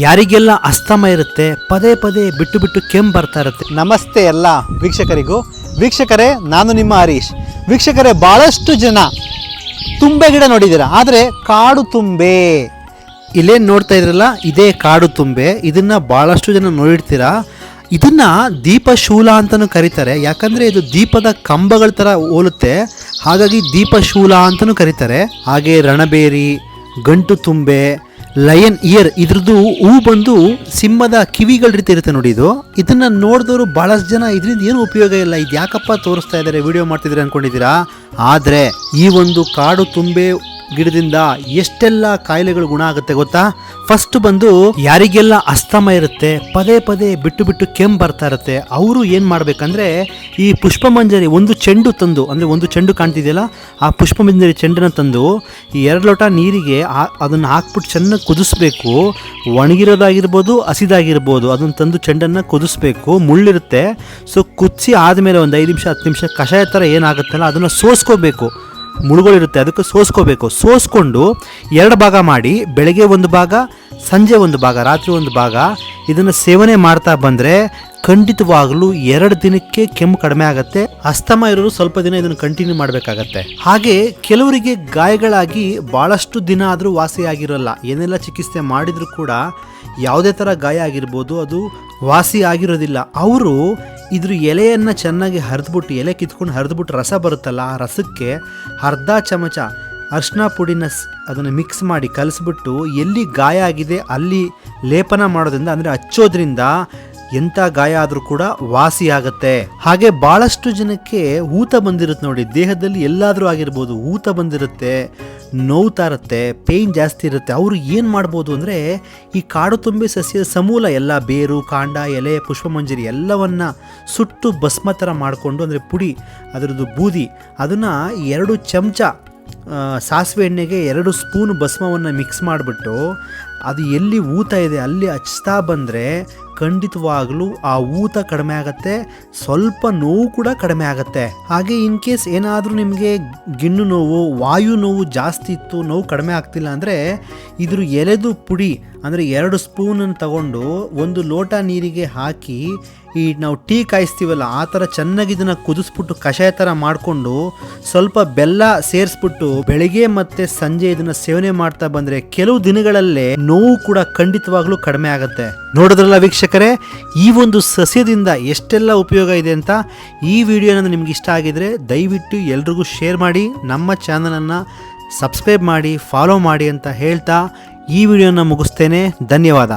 ಯಾರಿಗೆಲ್ಲ ಅಸ್ತಮ ಇರುತ್ತೆ ಪದೇ ಪದೇ ಬಿಟ್ಟು ಬಿಟ್ಟು ಕೆಮ್ಮು ಬರ್ತಾ ಇರುತ್ತೆ. ನಮಸ್ತೆ ಎಲ್ಲ ವೀಕ್ಷಕರಿಗೂ. ವೀಕ್ಷಕರೇ ನಾನು ನಿಮ್ಮ ಹರೀಶ್. ವೀಕ್ಷಕರೇ ಭಾಳಷ್ಟು ಜನ ತುಂಬೆ ಗಿಡ ನೋಡಿದ್ದೀರಾ? ಆದರೆ ಕಾಡು ತುಂಬೆ. ಇಲ್ಲೇನು ನೋಡ್ತಾ ಇದ್ರಲ್ಲ ಇದೇ ಕಾಡು ತುಂಬೆ. ಇದನ್ನು ಭಾಳಷ್ಟು ಜನ ನೋಡಿರ್ತೀರಾ? ಇದನ್ನು ದೀಪಶೂಲ ಅಂತಲೂ ಕರೀತಾರೆ. ಯಾಕಂದರೆ ಇದು ದೀಪದ ಕಂಬಗಳ ಥರ ಹೋಲುತ್ತೆ. ಹಾಗಾಗಿ ದೀಪಶೂಲ ಅಂತಲೂ ಕರೀತಾರೆ. ಹಾಗೆ ರಣಬೇರಿ ಗಂಟು ತುಂಬೆ ಲಯನ್ ಇಯರ್ ಇದ್ರದ್ದು ಹೂ ಬಂದು ಸಿಂಹದ ಕಿವಿಗಳ ರೀತಿ ಇರುತ್ತೆ ನೋಡಿ ಇದು. ಇದನ್ನ ನೋಡಿದವರು ಬಹಳಷ್ಟು ಜನ ಇದರಿಂದ ಏನು ಉಪಯೋಗ ಇಲ್ಲ. ಇದು ಯಾಕಪ್ಪ ತೋರಿಸ್ತಾ ಇದ್ದಾರೆ ವಿಡಿಯೋ ಮಾಡ್ತಿದ್ರೆ ಅನ್ಕೊಂಡಿದ್ದೀರಾ? ಆದರೆ ಈ ಒಂದು ಕಾಡು ತುಂಬೆ ಗಿಡದಿಂದ ಎಷ್ಟೆಲ್ಲ ಕಾಯಿಲೆಗಳು ಗುಣ ಆಗುತ್ತೆ ಗೊತ್ತಾ? ಫಸ್ಟ್ ಬಂದು ಯಾರಿಗೆಲ್ಲ ಅಸ್ತಮ ಇರುತ್ತೆ, ಪದೇ ಪದೇ ಬಿಟ್ಟು ಬಿಟ್ಟು ಕೆಮ್ಮು ಬರ್ತಾ ಇರುತ್ತೆ, ಅವರು ಏನು ಮಾಡಬೇಕಂದ್ರೆ ಈ ಪುಷ್ಪಮಂಜರಿ ಒಂದು ಚೆಂಡು ತಂದು, ಅಂದರೆ ಒಂದು ಚೆಂಡು ಕಾಣ್ತಿದೆಯಲ್ಲ, ಆ ಪುಷ್ಪಮಂಜರಿ ಚೆಂಡನ್ನ ತಂದು ಈ ಎರಡು ಲೋಟ ನೀರಿಗೆ ಅದನ್ನ ಹಾಕ್ಬಿಟ್ಟು ಚೆನ್ನಾಗಿ ಕುದಿಸ್ಬೇಕು. ಒಣಗಿರೋದಾಗಿರ್ಬೋದು, ಹಸಿದಾಗಿರ್ಬೋದು, ಅದನ್ನ ತಂದು ಚೆಂಡನ್ನು ಕುದಿಸ್ಬೇಕು. ಮುಳ್ಳಿರುತ್ತೆ. ಸೊ ಕುದಿಸಿ ಆದಮೇಲೆ ಒಂದು ಐದು ನಿಮಿಷ, ಹತ್ತು ನಿಮಿಷ ಕಷಾಯ ಥರ ಏನಾಗುತ್ತಲ್ಲ, ಅದನ್ನು ಸೋಸ್ಕೋಬೇಕು. ಮುಳುಗಳಿರುತ್ತೆ, ಅದಕ್ಕೆ ಸೋಸ್ಕೋಬೇಕು. ಸೋಸ್ಕೊಂಡು ಎರಡು ಭಾಗ ಮಾಡಿ, ಬೆಳಗ್ಗೆ ಒಂದು ಭಾಗ, ಸಂಜೆ ಒಂದು ಭಾಗ, ರಾತ್ರಿ ಒಂದು ಭಾಗ, ಇದನ್ನು ಸೇವನೆ ಮಾಡ್ತಾ ಬಂದರೆ ಖಂಡಿತವಾಗಲೂ ಎರಡು ದಿನಕ್ಕೆ ಕೆಮ್ಮು ಕಡಿಮೆ ಆಗುತ್ತೆ. ಅಸ್ತಮ ಇರೋರು ಸ್ವಲ್ಪ ದಿನ ಇದನ್ನು ಕಂಟಿನ್ಯೂ ಮಾಡಬೇಕಾಗತ್ತೆ. ಹಾಗೆ ಕೆಲವರಿಗೆ ಗಾಯಗಳಾಗಿ ಭಾಳಷ್ಟು ದಿನ ಆದರೂ ವಾಸಿಯಾಗಿರೋಲ್ಲ ಏನೆಲ್ಲ ಚಿಕಿತ್ಸೆ ಮಾಡಿದರೂ ಕೂಡ ಯಾವುದೇ ಥರ ಗಾಯ ಆಗಿರ್ಬೋದು, ಅದು ವಾಸಿ ಆಗಿರೋದಿಲ್ಲ. ಅವರು ಇದ್ರ ಎಲೆಯನ್ನು ಚೆನ್ನಾಗಿ ಹರಿದ್ಬಿಟ್ಟು, ಎಲೆ ಕಿತ್ಕೊಂಡು ಹರಿದ್ಬಿಟ್ಟು ರಸ ಬರುತ್ತಲ್ಲ, ಆ ರಸಕ್ಕೆ ಅರ್ಧ ಚಮಚ ಅರ್ಶಿನ ಪುಡಿನ ಅದನ್ನು ಮಿಕ್ಸ್ ಮಾಡಿ ಕಲಿಸ್ಬಿಟ್ಟು ಎಲ್ಲಿ ಗಾಯ ಆಗಿದೆ ಅಲ್ಲಿ ಲೇಪನ ಮಾಡೋದ್ರಿಂದ, ಅಂದರೆ ಹಚ್ಚೋದ್ರಿಂದ ಎಂಥ ಗಾಯ ಆದರೂ ಕೂಡ ವಾಸಿ ಆಗತ್ತೆ ಹಾಗೆ ಬಹಳಷ್ಟು ಜನಕ್ಕೆ ಊತ ಬಂದಿರುತ್ತೆ ನೋಡಿ, ದೇಹದಲ್ಲಿ ಎಲ್ಲಾದರೂ ಆಗಿರ್ಬೋದು ಊತ ಬಂದಿರುತ್ತೆ ನೋವ್ತಾ ಇರುತ್ತೆ ಪೇಯ್ನ್ ಜಾಸ್ತಿ ಇರುತ್ತೆ. ಅವರು ಏನು ಮಾಡ್ಬೋದು ಅಂದರೆ, ಈ ಕಾಡು ತುಂಬಿ ಸಸ್ಯದ ಸಮೂಲ, ಎಲ್ಲ ಬೇರು, ಕಾಂಡ, ಎಲೆ, ಪುಷ್ಪಮಂಜರಿ ಎಲ್ಲವನ್ನ ಸುಟ್ಟು ಭಸ್ಮ ಥರ ಮಾಡಿಕೊಂಡು ಅಂದರೆ ಪುಡಿ, ಅದರದ್ದು ಬೂದಿ, ಅದನ್ನು ಎರಡು ಚಮಚ ಸಾಸಿವೆ ಎಣ್ಣೆಗೆ ಎರಡು ಸ್ಪೂನ್ ಭಸ್ಮವನ್ನು ಮಿಕ್ಸ್ ಮಾಡಿಬಿಟ್ಟು ಅದು ಎಲ್ಲಿ ಊತ ಇದೆ, ಅಲ್ಲಿ ಹಚ್ತಾ ಬಂದರೆ ಖಂಡಿತವಾಗಲೂ ಆ ಊತ ಕಡಿಮೆ ಆಗುತ್ತೆ, ಸ್ವಲ್ಪ ನೋವು ಕೂಡ ಕಡಿಮೆ ಆಗುತ್ತೆ. ಹಾಗೆ ಇನ್ ಕೇಸ್ ಏನಾದರೂ ನಿಮಗೆ ಗಿಣ್ಣು ನೋವು, ವಾಯು ನೋವು ಜಾಸ್ತಿ ಇತ್ತು, ನೋವು ಕಡಿಮೆ ಆಗ್ತಿಲ್ಲ ಅಂದರೆ ಇದ್ರ ಎಲೆದು ಪುಡಿ, ಅಂದರೆ ಎರಡು ಸ್ಪೂನನ್ನು ತಗೊಂಡು ಒಂದು ಲೋಟ ನೀರಿಗೆ ಹಾಕಿ ಈ ನಾವು ಟೀ ಕಾಯಿಸ್ತೀವಲ್ಲ, ಆ ಥರ ಚೆನ್ನಾಗಿ ಇದನ್ನು ಕುದಿಸ್ಬಿಟ್ಟು ಕಷಾಯ ಥರ ಮಾಡಿಕೊಂಡು ಸ್ವಲ್ಪ ಬೆಲ್ಲ ಸೇರಿಸ್ಬಿಟ್ಟು ಬೆಳಿಗ್ಗೆ ಮತ್ತೆ ಸಂಜೆ ಇದನ್ನು ಸೇವನೆ ಮಾಡ್ತಾ ಬಂದರೆ ಕೆಲವು ದಿನಗಳಲ್ಲೇ ನೋವು ಕೂಡ ಖಂಡಿತವಾಗ್ಲೂ ಕಡಿಮೆ ಆಗುತ್ತೆ. ನೋಡಿದ್ರಲ್ಲ ವೀಕ್ಷಕರೇ, ಈ ಒಂದು ಸಸ್ಯದಿಂದ ಎಷ್ಟೆಲ್ಲ ಉಪಯೋಗ ಇದೆ ಅಂತ ಈ ವಿಡಿಯೋ ನಿಮ್ಗೆ ಇಷ್ಟ ಆಗಿದ್ರೆ ದಯವಿಟ್ಟು ಎಲ್ರಿಗೂ ಶೇರ್ ಮಾಡಿ, ನಮ್ಮ ಚಾನಲನ್ನು ಸಬ್ಸ್ಕ್ರೈಬ್ ಮಾಡಿ ಫಾಲೋ ಮಾಡಿ ಅಂತ ಹೇಳ್ತಾ ಈ ವಿಡಿಯೋನ ಮುಗಿಸ್ತೇನೆ. ಧನ್ಯವಾದ.